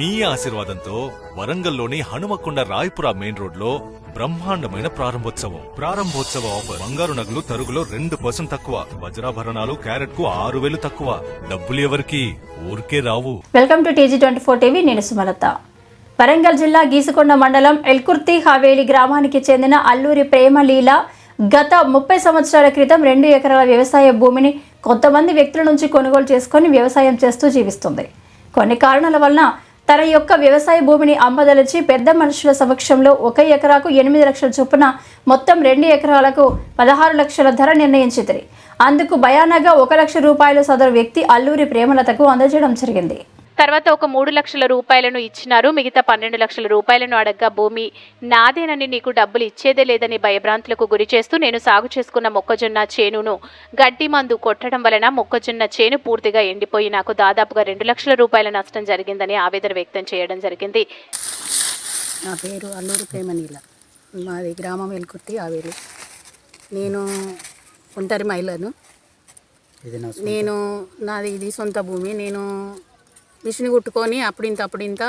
మీ ఆశీర్వాదంతో వరంగల్లోని హనుమకొండ రాయపుర మెయిన్ రోడ్లో బ్రహ్మాండమైన ప్రారంభోత్సవం. ప్రారంభోత్సవ ఆఫర్. బంగారు నగలు తరుగులో రెండు పర్సెంట్ తక్కువ. వజ్రాభరణాలు క్యారెట్కు ఆరు వేలు తక్కువ. డబ్బులు ఎవరికి? ఊరికే రావు. Welcome to TG twenty four TV నేను సుమలత. వరంగల్ జిల్లా గీసుకొండ మండలం ఎల్కుర్తి హవేలి గ్రామానికి చెందిన అల్లూరి ప్రేమలీల గత ముప్పై సంవత్సరాల క్రితం రెండు ఎకరాల వ్యవసాయ భూమిని కొంతమంది వ్యక్తుల నుంచి కొనుగోలు చేసుకొని వ్యవసాయం చేస్తూ జీవిస్తుంది. కొన్ని కారణాల వలన తన యొక్క వ్యవసాయ భూమిని అమ్మదలిచి పెద్ద మనుషుల సమక్షంలో ఒక ఎకరాకు ఎనిమిది లక్షల చొప్పున మొత్తం రెండు ఎకరాలకు పదహారు లక్షల ధర నిర్ణయించింది. అందుకు భయానగా ఒక లక్ష రూపాయలు సదరు వ్యక్తి అల్లూరి ప్రేమలతకు అందజేయడం జరిగింది. తర్వాత ఒక మూడు లక్షల రూపాయలను ఇచ్చినారు. మిగతా పన్నెండు లక్షల రూపాయలను అడగ్గా భూమి నాదేనని నీకు డబ్బులు ఇచ్చేదే లేదని భయభ్రాంతులకు గురి చేస్తూ నేను సాగు చేసుకున్న మొక్కజొన్న చేనును గడ్డి మందు కొట్టడం వలన మొక్కజొన్న చేను పూర్తిగా ఎండిపోయి నాకు దాదాపుగా రెండు లక్షల రూపాయల నష్టం జరిగిందని ఆవేదన వ్యక్తం చేయడం జరిగింది. నా పేరు అల్లూరు ప్రేమనీల. మాది గ్రామం ఎల్కుర్తి ఆవేలి నేను ఒంటరి మహిళను. నేను నాది ఇది సొంత భూమి. నేను మిషన్ కుట్టుకొని అప్పుడింత అప్పుడింత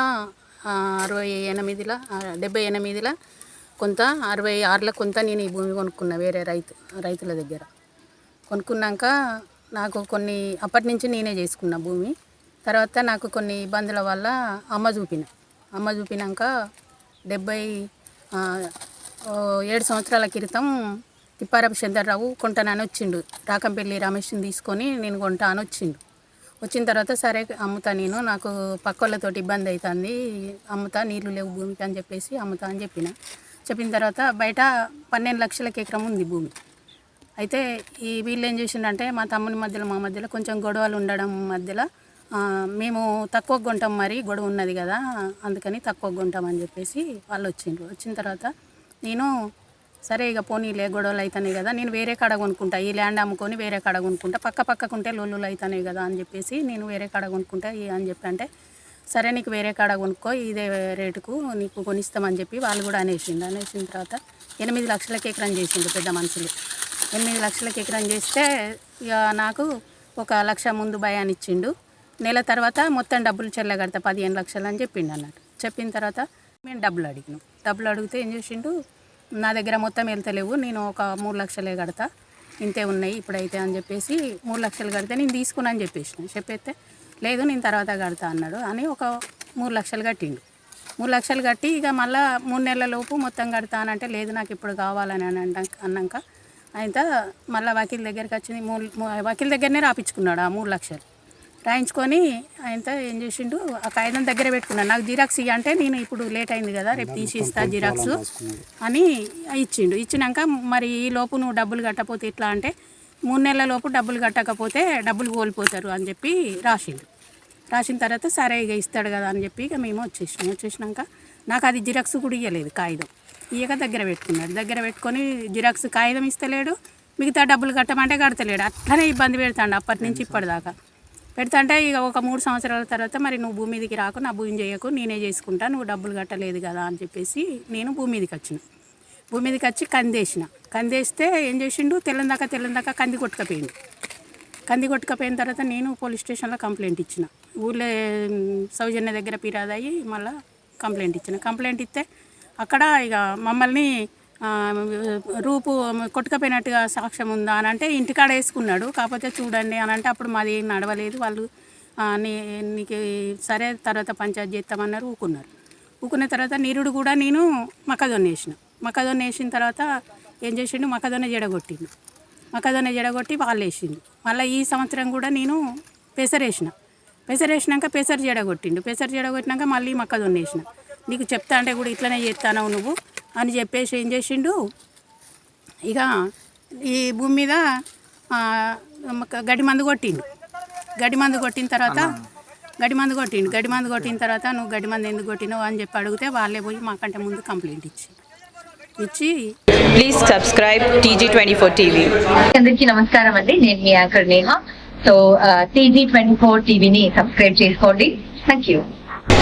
అరవై ఎనిమిదిల డెబ్బై ఎనిమిదిల కొంత అరవై ఆరుల కొంత నేను ఈ భూమి కొనుక్కున్నా వేరే రైతు రైతుల దగ్గర. కొనుక్కున్నాక నాకు కొన్ని అప్పటి నుంచి నేనే చేసుకున్న భూమి. తర్వాత నాకు కొన్ని ఇబ్బందుల వల్ల అమ్మ చూపిన. అమ్మ చూపినాక డెబ్బై ఏడు సంవత్సరాల క్రితం తిప్పారపు చంద్రరావు కొంటానని వచ్చిండు రాకంపల్లి రమేష్ని తీసుకొని నేను కొంటా అని వచ్చిండు వచ్చిన తర్వాత సరే అమ్ముతా నేను నాకు పక్కోళ్ళతోటి ఇబ్బంది అవుతుంది అమ్ముతా నీళ్ళు లేవు భూమికి అని చెప్పేసి అమ్ముతా అని చెప్పిన. చెప్పిన తర్వాత బయట పన్నెండు లక్షలకి ఎకరం ఉంది భూమి. అయితే ఈ వీళ్ళు ఏం చేసిండంటే మా తమ్ముని మధ్యలో మా మధ్యలో కొంచెం గొడవలు ఉండడం మధ్యలో మేము తక్కువ కొంటాం మరి గొడవ ఉన్నది కదా అందుకని తక్కువ కొంటాం అని చెప్పేసి వాళ్ళు వచ్చిండ్రు. వచ్చిన తర్వాత నేను సరే ఇక పోనీలే గొడవలు అవుతున్నాయి కదా నేను వేరే కాడ కొనుక్కుంటా ఈ ల్యాండ్ అమ్ముకొని వేరే కాడ కొనుక్కుంటా పక్క పక్కకుంటే లొల్లులు అవుతున్నాయి కదా అని చెప్పేసి నేను వేరే కాడ కొనుక్కుంటా ఈ- అని చెప్పి అంటే సరే నీకు వేరే కాడ కొనుక్కో ఇదే రేటుకు నీకు కొనిస్తామని చెప్పి వాళ్ళు కూడా అనేసిండు అనేసిన తర్వాత ఎనిమిది లక్షలకి ఎకరం చేసిండు పెద్ద మనుషులు. ఎనిమిది లక్షలకి ఎకరం చేస్తే ఇక నాకు ఒక లక్ష ముందు భయాన్ని ఇచ్చిండు. నెల తర్వాత మొత్తం డబ్బులు చెల్లగడతా పదిహేను లక్షలు అని చెప్పిండు అన్నట్టు. చెప్పిన తర్వాత మేము డబ్బులు అడిగినాం. డబ్బులు అడిగితే ఏం చేసిండు? నా దగ్గర మొత్తం వెళ్తలేవు నేను ఒక మూడు లక్షలే కడతా. ఇంతే ఉన్నాయి ఇప్పుడైతే అని చెప్పేసి మూడు లక్షలు కడితే నేను తీసుకున్నాను అని చెప్పేసిన. చెప్పేస్తే లేదు నేను తర్వాత కడతా అన్నాడు అని ఒక మూడు లక్షలు కట్టిండు. మూడు లక్షలు కట్టి ఇక మళ్ళా మూడు నెలల లోపు మొత్తం కడతానంటే లేదు నాకు ఇప్పుడు కావాలని అని అంటాక అన్నాక అయితే మళ్ళీ వకీల్ దగ్గరికి వచ్చింది. మూడు మూ- వకీల్ దగ్గరనే రాపించుకున్నాడు ఆ మూడు లక్షలు. రాయించుకొని ఆయనతో ఏం చేసిండు? ఆ కాగితం దగ్గర పెట్టుకున్నాను. నాకు జిరాక్స్ అంటే నేను ఇప్పుడు లేట్ అయింది కదా రేపు తీసి ఇస్తా జిరాక్స్ అని ఇచ్చిండు. ఇచ్చినాక మరి ఈ లోపు నువ్వు డబ్బులు కట్టకపోతే ఎట్లా అంటే మూడు నెలల లోపు డబ్బులు కట్టకపోతే డబ్బులు కోల్పోతారు అని చెప్పి రాసిండు. రాసిన తర్వాత సరే ఇక ఇస్తాడు కదా అని చెప్పి ఇక మేము వచ్చేసినాం. వచ్చేసినాక నాకు అది జిరాక్స్ కూడా ఇవ్వలేదు కాగితం. ఇయ్యక దగ్గర పెట్టుకున్నాడు. దగ్గర పెట్టుకొని జిరాక్స్ కాగితం ఇస్తలేడు మిగతా డబ్బులు కట్టమంటే కడతలేడు. అట్లనే ఇబ్బంది పెడతాడు అప్పటి నుంచి ఇప్పటిదాకా. పెడుతుంటే ఇక ఒక మూడు సంవత్సరాల తర్వాత మరి నువ్వు భూమి మీదకి రాకు నా భూమి చేయకు నేనే చేసుకుంటా నువ్వు డబ్బులు కట్టలేదు కదా అని చెప్పేసి నేను భూమి మీదకి వచ్చిన. భూమి మీదకి వచ్చి కందేసిన. కందేస్తే ఏం చేసిండు? తెల్లందాక తెల్లందాక కంది కొట్టుకపోయింది కంది కొట్టుకపోయిన తర్వాత నేను పోలీస్ స్టేషన్లో కంప్లైంట్ ఇచ్చిన. ఊళ్ళో సౌజన్య దగ్గర ఫిర్యాదు అయ్యి మళ్ళీ కంప్లైంట్ ఇచ్చిన. కంప్లైంట్ ఇస్తే అక్కడ ఇక మమ్మల్ని రూపు కొట్టుకపోయినట్టుగా సాక్ష్యం ఉందా అని అంటే ఇంటికాడ వేసుకున్నాడు. కాకపోతే చూడండి అని అంటే అప్పుడు మాది నడవలేదు. వాళ్ళు నీ నీకు సరే తర్వాత పంచాయతీ చేస్తామన్నారు ఊకున్నారు. ఊకున్న తర్వాత నీరుడు కూడా నేను మక్కదొన్న వేసిన. మక్కదొన్న వేసిన తర్వాత ఏం చేసిండు? మక్కదొన్న జడగొట్టిండు. మక్కదొన్న జడగొట్టి వాళ్ళు వేసిండు. మళ్ళీ ఈ సంవత్సరం కూడా నేను పెసరేసిన పెసరేసినాక పెసరు జడగొట్టిండు. పెసరు జడగొట్టినాక మళ్ళీ మక్కదొన్న వేసిన. నీకు చెప్తా అంటే కూడా ఇట్లనే చేస్తానవు నువ్వు. అని చెప్పేసి ఏం చేసిండు? ఇక ఈ భూమి మీద గడ్డి మందు కొట్టిండు. గడ్డి మందు కొట్టిన తర్వాత గడ్డి మందు కొట్టిండు. గడ్డి మందు కొట్టిన తర్వాత నువ్వు గడ్డి మందు ఎందుకు కొట్టినావు? అని చెప్పి అడిగితే వాళ్ళే పోయి మాకంటే ముందు కంప్లైంట్ ఇచ్చి ఇచ్చి Please subscribe TG24 TV. అందరికీ నమస్కారం అండి. నేను మీ anchor Neha. So TG twenty four టీవీని సబ్స్క్రైబ్ చేసుకోండి. Thank you